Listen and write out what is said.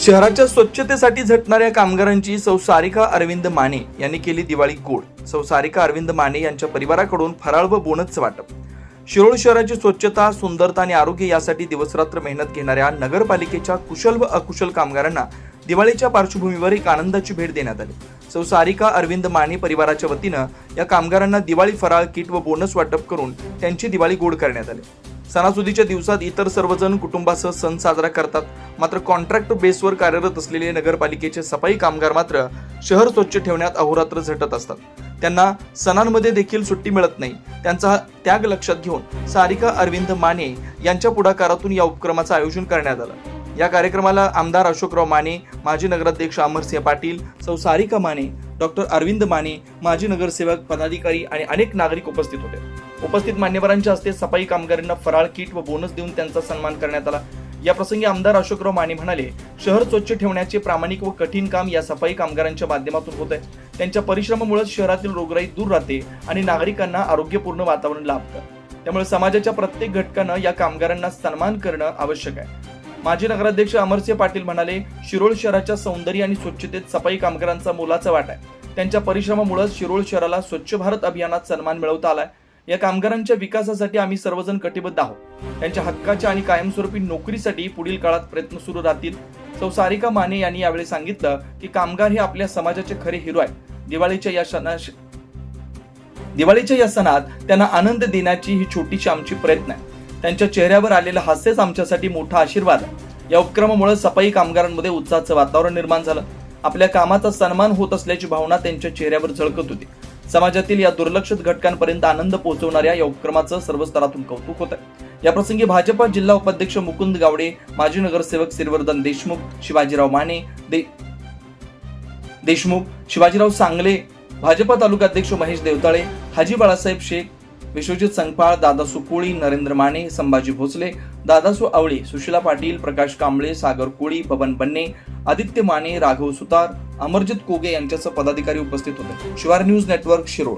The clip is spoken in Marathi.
शहराच्या स्वच्छतेसाठी झटणाऱ्या कामगारांची सौ सारिका अरविंद माने यांनी केली दिवाळी गोड. सौ सारिका अरविंद माने यांच्या परिवाराकडून फराळ व बोनसचं वाटप. शिरोळ शहराची स्वच्छता सुंदरता आणि आरोग्य यासाठी दिवसरात्र मेहनत घेणाऱ्या नगरपालिकेच्या कुशल व अकुशल कामगारांना दिवाळीच्या पार्श्वभूमीवर एक आनंदाची भेट देण्यात आली. सौ सारिका अरविंद माने परिवाराच्या वतीनं या कामगारांना दिवाळी फराळ किट व बोनस वाटप करून त्यांची दिवाळी गोड करण्यात आली. सणासुदीच्या दिवसात इतर सर्वजण कुटुंबासह सण साजरा करतात. मात्र कॉन्ट्रॅक्ट बेसवर कार्यरत असलेले नगरपालिकेचे सफाई कामगार मात्र शहर स्वच्छ ठेवण्यात अहोरात्र झटत असतात. त्यांना सणांमध्ये देखील सुट्टी मिळत नाही. त्यांचा त्याग लक्षात घेऊन सारिका अरविंद माने यांच्या पुढाकारातून या उपक्रमाचं आयोजन करण्यात आलं. या कार्यक्रमाला आमदार अशोकराव माने माजी नगराध्यक्ष अमरसिंह पाटील सौ सारिका माने डॉक्टर अरविंद माने माजी नगरसेवक पदाधिकारी आणि अनेक नागरिक उपस्थित होते. उपस्थित मान्यवरांच्या हस्ते सफाई कामगारांना फराळ किट व बोनस देऊन त्यांचा सन्मान करण्यात आला. या प्रसंगी आमदार अशोकराव माने म्हणाले शहर स्वच्छ ठेवण्याचे प्रामाणिक व कठीण काम या सफाई कामगारांच्या माध्यमातून होत आहे त्यांच्या परिश्रमामुळे शहरातील रोगराई दूर राहते आणि नागरिकांना आरोग्यपूर्ण वातावरण लाभतं. त्यामुळे समाजाच्या प्रत्येक घटकानं या कामगारांना सन्मान करणं आवश्यक आहे. माजी नगराध्यक्ष अमरसिंह पाटील म्हणाले शिरोळ शहराच्या सौंदर्य आणि स्वच्छतेत सफाई कामगारांचा मोलाचा वाटा आहे. त्यांच्या परिश्रमामुळेच शिरोळ शहराला स्वच्छ भारत अभियानात सन्मान मिळवता आलाय. या कामगारांच्या विकासासाठी आम्ही सर्वजण कटिबद्ध आहोत. त्यांच्या हक्काच्या आणि कायमस्वरूपी नोकरीसाठी पुढील काळात प्रयत्न सुरू राहतील. सौ सारिका माने यांनी यावेळी सांगितलं की कामगार हे आपल्या समाजाचे खरे हिरो आहेत. दिवाळीच्या या सणा दिवाळीच्या या सणात त्यांना आनंद देण्याची ही छोटीशी आमची प्रयत्न आहे. त्यांच्या चेहऱ्यावर आलेलं हास्यच आमच्यासाठी मोठा आशीर्वाद. या उपक्रमामुळे सफाई कामगारांमध्ये उत्साहाचं वातावरण निर्माण झालं. आपल्या कामाचा सन्मान होत असल्याची भावना त्यांच्या चेहऱ्यावर झळकत होती. समाजातील या दुर्लक्षित घटकांपर्यंत आनंद पोहोचवणाऱ्या या उपक्रमाचं सर्व स्तरातून कौतुक होत आहे या प्रसंगी भाजपा जिल्हा उपाध्यक्ष मुकुंद गावडे माजी नगरसेवक श्रीवर्धन देशमुख शिवाजीराव माने दे देशमुख शिवाजीराव सांगले भाजपा तालुकाध्यक्ष महेश देवताळे हाजी बाळासाहेब शेख विश्वजित संगपाळ दादासू कोळी नरेंद्र माने संभाजी भोसले दादासू आवळे सुशीला पाटील प्रकाश कांबळे सागर कोळी बबन बन्ने आदित्य माने राघव सुतार अमरजित कोगे यांच्यासह पदाधिकारी उपस्थित होते. शिवार न्यूज नेटवर्क शिरोळ.